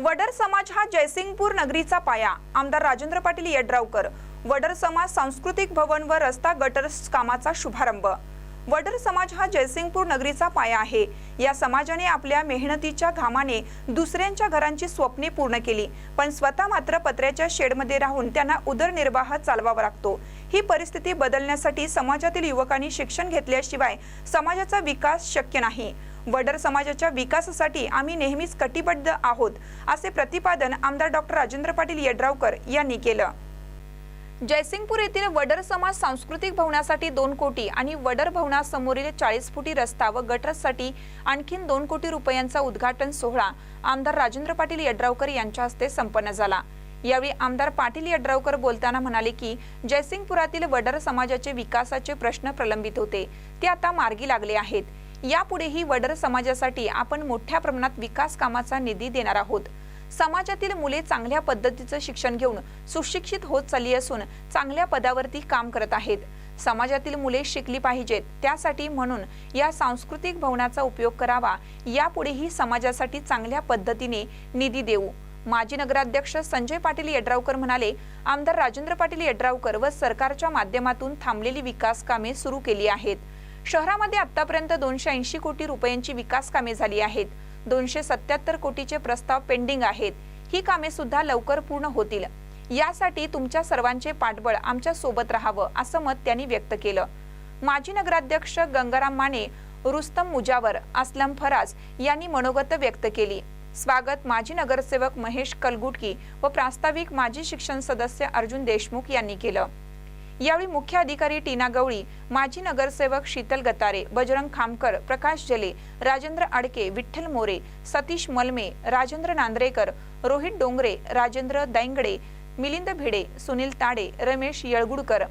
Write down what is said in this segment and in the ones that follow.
वडर समाज हा जयसिंगपूर नगरीचा पाया. आमदार राजेंद्र पाटील यड्रावकर. वडर समाज सांस्कृतिक भवन व रस्ता गटर कामाचा शुभारंभ. वडर समाज हा जयसिंगपूर नगरीचा पाया आहे. या समाजाने आपल्या मेहनतीच्या घामाने दुसऱ्यांच्या घरांची स्वप्ने पूर्ण केली. पण स्वतः मात्र पत्र्याच्या शेडमध्ये राहून त्यांना उदरनिर्वाह चालवावा लागतो. ही परिस्थिती बदलण्यासाठी समाजातील युवकांनी शिक्षण घेतल्याशिवाय समाजाचा विकास शक्य नाही. वडर समाजाच्या विकासासाठी आम्ही नेहमीच कटिबद्ध आहोत असे प्रतिपादन आमदार डॉक्टर राजेंद्र पाटील यड्रावकर यांनी केलं. जयसिंगपूर येथील वडर समाज सांस्कृतिक भवनासाठी दोन कोटी आणि वडर भवनासमोरील चाळीस फुटी रस्ता व गटरसाठी आणखीन दोन कोटी रुपयांचा उद्घाटन सोहळा आमदार राजेंद्र पाटील यड्रावकर यांच्या हस्ते संपन्न झाला. यावेळी आमदार पाटील यड्रावकर बोलताना म्हणाले की जयसिंगपुरातील वडर समाजाचे विकासाचे प्रश्न प्रलंबित होते ते आता मार्गी लागले आहेत. यापुढेही वडर समाजासाठी आपण मोठ्या प्रमाणात विकास कामाचा निधी देणार आहोत. समाजातील मुले चांगल्या पद्धतीचं शिक्षण घेऊन सुशिक्षित होत चालली असून चांगल्या पदावरती काम करत आहेत. समाजातील मुले शिकली पाहिजेत त्यासाठी म्हणून या सांस्कृतिक भवनाचा उपयोग करावा. यापुढेही समाजासाठी चांगल्या पद्धतीने निधी देऊ. माजी नगराध्यक्ष संजय पाटील यड्रावकर म्हणाले आमदार राजेंद्र पाटील यड्रावकर व सरकारच्या माध्यमातून थांबलेली विकास कामे सुरू केली आहेत. शहरामध्ये आतापर्यंत दोनशे ऐंशी कोटी रुपयांची विकास कामे झाली आहेत. दोनशे सत्याहत्तर कोटीचे प्रस्ताव पेंडिंग आहेत. ही कामे सुद्धा लवकर पूर्ण होतील. यासाठी तुमच्या सर्वांचे पाठबळ आमच्यासोबत राहावं असं मत त्यांनी व्यक्त केलं. माजी नगराध्यक्ष गंगाराम माने रुस्तम मुजावर असलम फराज यांनी मनोगत व्यक्त केली. स्वागत माजी नगरसेवक महेश कलगुटकी व प्रास्ताविक माजी शिक्षण सदस्य अर्जुन देशमुख यांनी केलं. यावेळी मुख्य अधिकारी टीना गवळी माजी नगरसेवक शीतल गतारे बजरंग खामकर प्रकाश जले राजेंद्र आडके विठ्ठल मोरे सतीश मलमे राजेंद्र नांद्रेकर रोहित डोंगरे राजेंद्र दैंगडे मिलिंद भिडे सुनील ताडे रमेश येळगुडकर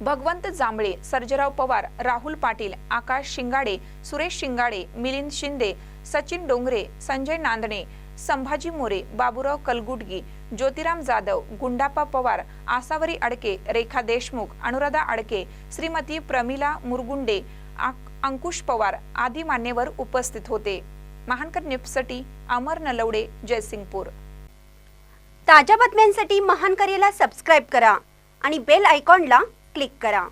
भगवंत जांभळे सर्जराव पवार राहुल पाटील आकाश शिंगाडे सुरेश शिंगाडे मिलिंद शिंदे सचिन डोंगरे संजय नांदणे संभाजी मोरे बाबूराव कलगुडगी ज्योतिराम जाधव गुंडाप्पा पवार आसावरी अडके रेखा देशमुख अनुराधा अडके श्रीमती प्रमिला मुरगुंडे अंकुश पवार आदी मान्यवर उपस्थित होते. महानकर न्यूजसाठी अमर नलवडे जयसिंगपूर. ताज्या बातम्यांसाठी महानकरेला सबस्क्राईब करा आणि बेल आयकॉनला क्लिक करा.